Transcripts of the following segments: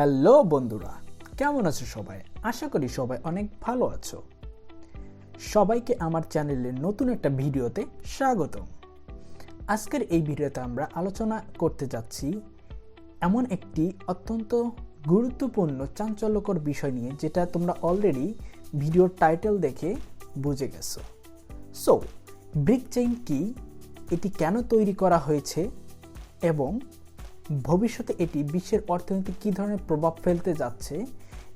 Hello বন্ধুরা, কেমন আছো সবাই? আশা করি সবাই অনেক ভালো আছো। সবাইকে আমার চ্যানেলের নতুন একটা ভিডিওতে স্বাগতম। আজকের এই ভিডিওতে আমরা আলোচনা করতে যাচ্ছি এমন একটি অত্যন্ত গুরুত্বপূর্ণ চাঞ্চল্যকর বিষয় নিয়ে, যেটা তোমরা অলরেডি ভিডিওর টাইটেল দেখে বুঝে গেছো। সো ব্রিক চেইন কি? এটি কেন তৈরি করা হয়েছে? এবং ভবিষ্যতে এটি বিশ্বের অর্থনীতি কী ধরনের প্রভাব ফেলতে যাচ্ছে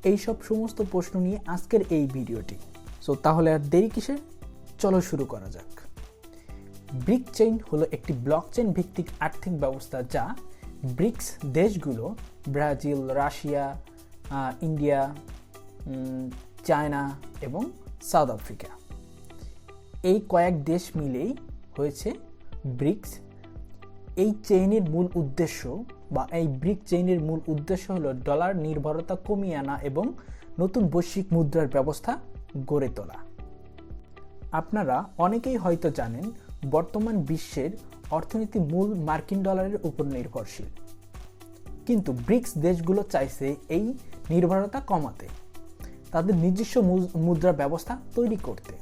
এই সব সমস্ত প্রশ্ন নিয়ে আজকের এই ভিডিওটি। সো তাহলে আর দেরি কিসের? চলো শুরু করা যাক। ব্রিক চেইন হলো একটি ব্লক চেইন ভিত্তিক আর্থিক ব্যবস্থা যা ব্রিক্স দেশগুলো, ব্রাজিল, রাশিয়া ইন্ডিয়া চায়না এবং সাউথ আফ্রিকা। এই কয়েক দেশ মিলেই হয়েছে ব্রিক্স এই চেইনের মূল উদ্দেশ্য বা এই ব্রিক চেইনের মূল উদ্দেশ্য হলো ডলার নির্ভরতা কমিয়ে আনা এবং নতুন বৈশ্বিক মুদ্রার ব্যবস্থা গড়ে তোলা। আপনারা অনেকেই হয়তো জানেন, বর্তমান বিশ্বের অর্থনীতি মূল মার্কিন ডলারের উপর নির্ভরশীল। কিন্তু ব্রিক্স দেশগুলো চাইছে এই নির্ভরতা কমাতে, তাদের নিজস্ব মুদ্রা ব্যবস্থা তৈরি করতে।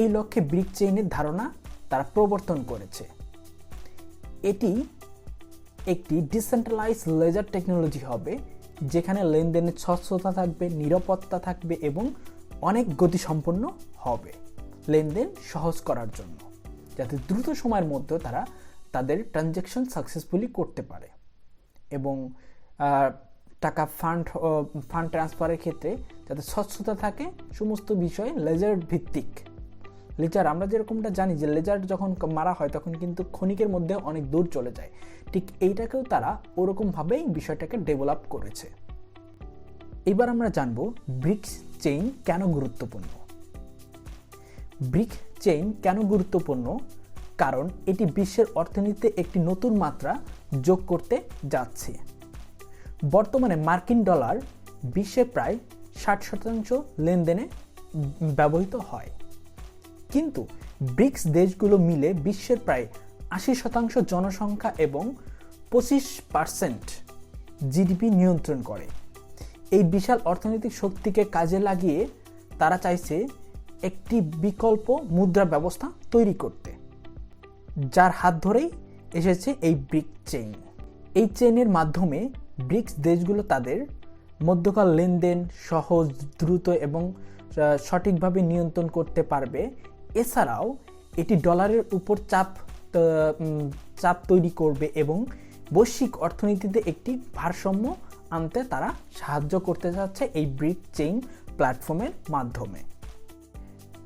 এই লক্ষ্যে ব্রিক চেইনের ধারণা তারা প্রবর্তন করেছে। এটি একটি ডিসেন্ট্রালাইজ লেজার টেকনোলজি হবে, যেখানে লেনদেনের স্বচ্ছতা থাকবে, নিরাপত্তা থাকবে এবং অনেক গতিসম্পন্ন হবে লেনদেন সহজ করার জন্য, যাতে দ্রুত সময়ের মধ্যে তারা তাদের ট্রানজ্যাকশন সাকসেসফুলি করতে পারে। এবং টাকা ফান্ড ফান্ড ট্রান্সফারের ক্ষেত্রে যাতে স্বচ্ছতা থাকে, সমস্ত বিষয়ে লেজার ভিত্তিক লেজার, আমরা যেরকমটা জানি যে লেজার যখন মারা হয় তখন কিন্তু ক্ষণিকের মধ্যে অনেক দূর চলে যায়। ঠিক এইটাকেও তারা ওরকমভাবেই বিষয়টাকে ডেভেলপ করেছে। এবার আমরা জানব ব্রিক্স চেইন কেন গুরুত্বপূর্ণ? ব্রিক চেইন কেন গুরুত্বপূর্ণ? কারণ এটি বিশ্বের অর্থনীতিতে একটি নতুন মাত্রা যোগ করতে যাচ্ছে। বর্তমানে মার্কিন ডলার বিশ্বে প্রায় ষাট শতাংশ লেনদেনে ব্যবহৃত হয়। কিন্তু ব্রিক্স দেশগুলো মিলে বিশ্বের প্রায় আশি শতাংশ জনসংখ্যা এবং পঁচিশ পার্সেন্ট জিডিপি নিয়ন্ত্রণ করে। এই বিশাল অর্থনৈতিক শক্তিকে কাজে লাগিয়ে তারা চাইছে একটি বিকল্প মুদ্রা ব্যবস্থা তৈরি করতে, যার হাত ধরেই এসেছে এই ব্রিক চেইন। এই চেইনের মাধ্যমে ব্রিক্স দেশগুলো তাদের মধ্যকার লেনদেন সহজ, দ্রুত এবং সঠিকভাবে নিয়ন্ত্রণ করতে পারবে এছাড়াও এটি ডলারের উপর চাপ চাপ তৈরি করবে এবং বৈশ্বিক অর্থনীতিতে একটি ভারসাম্য আনতে তারা সাহায্য করতে যাচ্ছে এই ব্রিক চেইন প্ল্যাটফর্মের মাধ্যমে।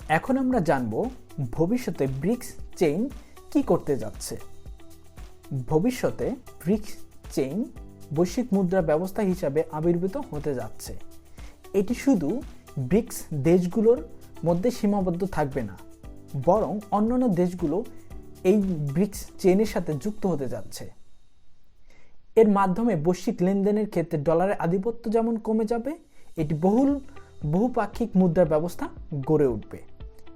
এখন আমরা জানব ভবিষ্যতে ব্রিক্স চেইন কি করতে যাচ্ছে। ভবিষ্যতে ব্রিক্স চেইন বৈশ্বিক মুদ্রা ব্যবস্থা হিসাবে আবির্ভূত হতে যাচ্ছে। এটি শুধু ব্রিক্স দেশগুলোর মধ্যে সীমাবদ্ধ থাকবে না বরং অন্যান্য দেশগুলো এই ব্রিক্স চেইনের সাথে যুক্ত হতে যাচ্ছে। এর মাধ্যমে বৈশ্বিক লেনদেনের ক্ষেত্রে ডলারের আধিপত্য যেমন কমে যাবে, এটি বহুল, বহুপাক্ষিক মুদ্রার ব্যবস্থা গড়ে উঠবে।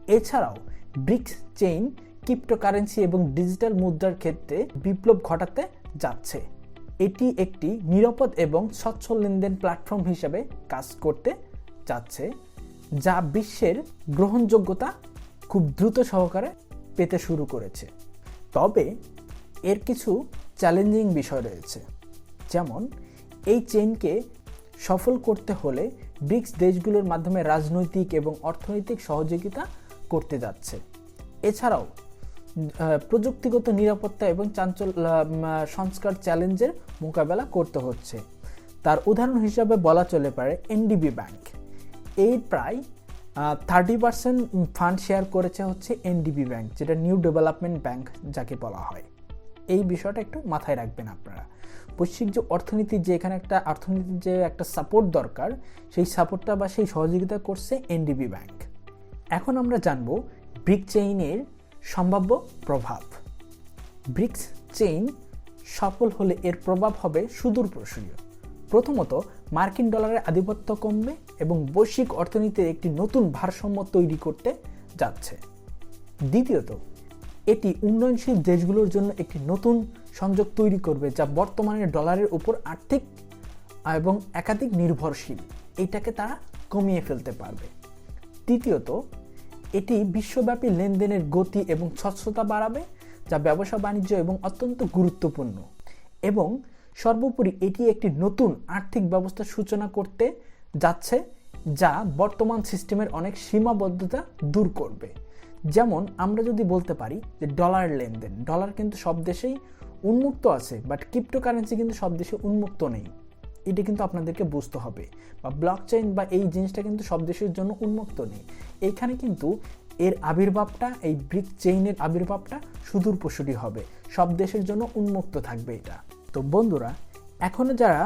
এছাড়াও, ব্রিক্স চেইন ক্রিপ্টোকারেন্সি এবং ডিজিটাল মুদ্রার ক্ষেত্রে বিপ্লব ঘটাতে যাচ্ছে। এটি একটি নিরাপদ এবং স্বচ্ছ লেনদেন প্ল্যাটফর্ম হিসাবে কাজ করতে যাচ্ছে, যা বিশ্বের গ্রহণযোগ্যতা খুব দ্রুত সহকারে পেতে শুরু করেছে। তবে এর কিছু চ্যালেঞ্জিং বিষয় রয়েছে। যেমন, এই চেইনকে সফল করতে হলে ব্রিক্স দেশগুলোর মাধ্যমে রাজনৈতিক এবং অর্থনৈতিক সহযোগিতা করতে যাচ্ছে। এছাড়াও প্রযুক্তিগত নিরাপত্তা এবং চাঞ্চল সংস্কার চ্যালেঞ্জের মোকাবেলা করতে হচ্ছে। তার উদাহরণ হিসাবে বলা চলে পারে এনডিবি ব্যাংক। এই প্রায় থার্টি পার্সেন্ট ফান্ড শেয়ার করেছে হচ্ছে এনডিবি ব্যাংক যেটা নিউ ডেভেলপমেন্ট ব্যাংক যাকে বলা হয়। এই বিষয়টা একটু মাথায় রাখবেন আপনারা। বৈশ্বিক যে অর্থনীতির যে এখানে একটা, অর্থনীতির যে একটা সাপোর্ট দরকার, সেই সাপোর্টটা বা সেই সহযোগিতা করছে এনডিবি ব্যাংক এখন আমরা জানব ব্রিক চেইনের সম্ভাব্য প্রভাব। ব্রিক্স চেইন সফল হলে এর প্রভাব হবে সুদূর প্রসারীয় প্রথমত, মার্কিন ডলারের আধিপত্য কমবে এবং বৈশ্বিক অর্থনীতির একটি নতুন ভারসাম্য তৈরি করতে যাচ্ছে। দ্বিতীয়ত, এটি উন্নয়নশীল দেশগুলোর জন্য একটি নতুন সংযোগ তৈরি করবে যা বর্তমানে ডলারের উপর আর্থিক এবং একাধিক নির্ভরশীল। এটাকে তারা কমিয়ে ফেলতে পারবে। তৃতীয়ত, এটি বিশ্বব্যাপী লেনদেনের গতি এবং স্বচ্ছতা বাড়াবে, যা ব্যবসা, বাণিজ্য এবং অত্যন্ত গুরুত্বপূর্ণ। এবং সর্বোপরি এটি একটি নতুন আর্থিক ব্যবস্থার সূচনা করতে যাচ্ছে যা বর্তমান সিস্টেমের অনেক সীমাবদ্ধতা দূর করবে। যেমন আমরা যদি বলতে পারি যে ডলার লেনদেন, ডলার কিন্তু সব দেশেই উন্মুক্ত আছে বাট ক্রিপ্টোকারেন্সি কিন্তু সব দেশে উন্মুক্ত নেই। এটা কিন্তু আপনাদেরকে বুঝতে হবে, বা ব্লক চেইন বা এই জিনিসটা কিন্তু সব দেশের জন্য উন্মুক্ত নেই। এখানে কিন্তু এর আবির্ভাবটা, এই ব্রিক চেইনের আবির্ভাবটা সুদূর প্রসূরি হবে, সব দেশের জন্য উন্মুক্ত থাকবে এটা। তো বন্ধুরা এখনও যারা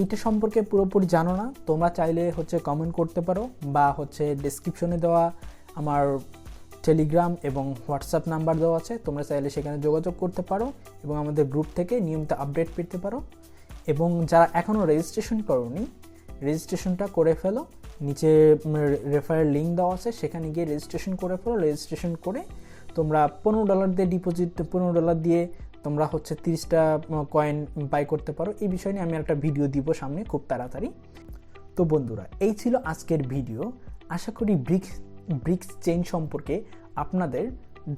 এইটা সম্পর্কে পুরোপুরি জানো না, তোমরা চাইলে হচ্ছে কমেন্ট করতে পারো বা হচ্ছে ডিসক্রিপশনে দেওয়া আমার টেলিগ্রাম এবং হোয়াটসঅ্যাপ নাম্বার দেওয়া আছে, তোমরা চাইলে সেখানে যোগাযোগ করতে পারো এবং আমাদের গ্রুপ থেকে নিয়মিত আপডেট পেতে পারো। এবং যারা এখনও রেজিস্ট্রেশন করোনি রেজিস্ট্রেশনটা করে ফেলো, নিচে রেফারের লিঙ্ক দেওয়া আছে, সেখানে গিয়ে রেজিস্ট্রেশন করে ফেলো রেজিস্ট্রেশন করে তোমরা পনেরো ডলার দিয়ে ডিপোজিট পনেরো ডলার দিয়ে তোমরা হচ্ছে তিরিশটা কয়েন বাই করতে পারো। এই বিষয় নিয়ে আমি একটা ভিডিও দিব সামনে খুব তাড়াতাড়ি। তো বন্ধুরা, এই ছিল আজকের ভিডিও আশা করি ব্রিক্স ব্রিক্স চেইন সম্পর্কে আপনাদের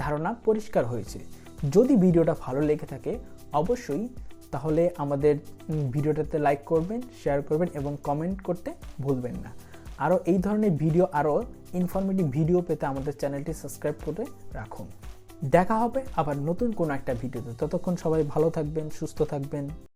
ধারণা পরিষ্কার হয়েছে। যদি ভিডিওটা ভালো লেগে থাকে, অবশ্যই তাহলে আমাদের ভিডিওটাতে লাইক করবেন শেয়ার করবেন এবং কমেন্ট করতে ভুলবেন না। আরও এই ধরনের ভিডিও আরও ইনফরমেটিভ ভিডিও পেতে আমাদের চ্যানেলটি সাবস্ক্রাইব করে রাখুন। দেখা হবে আবার নতুন কোনো একটা ভিডিওতে। ততক্ষণ সবাই ভালো থাকবেন সুস্থ থাকবেন।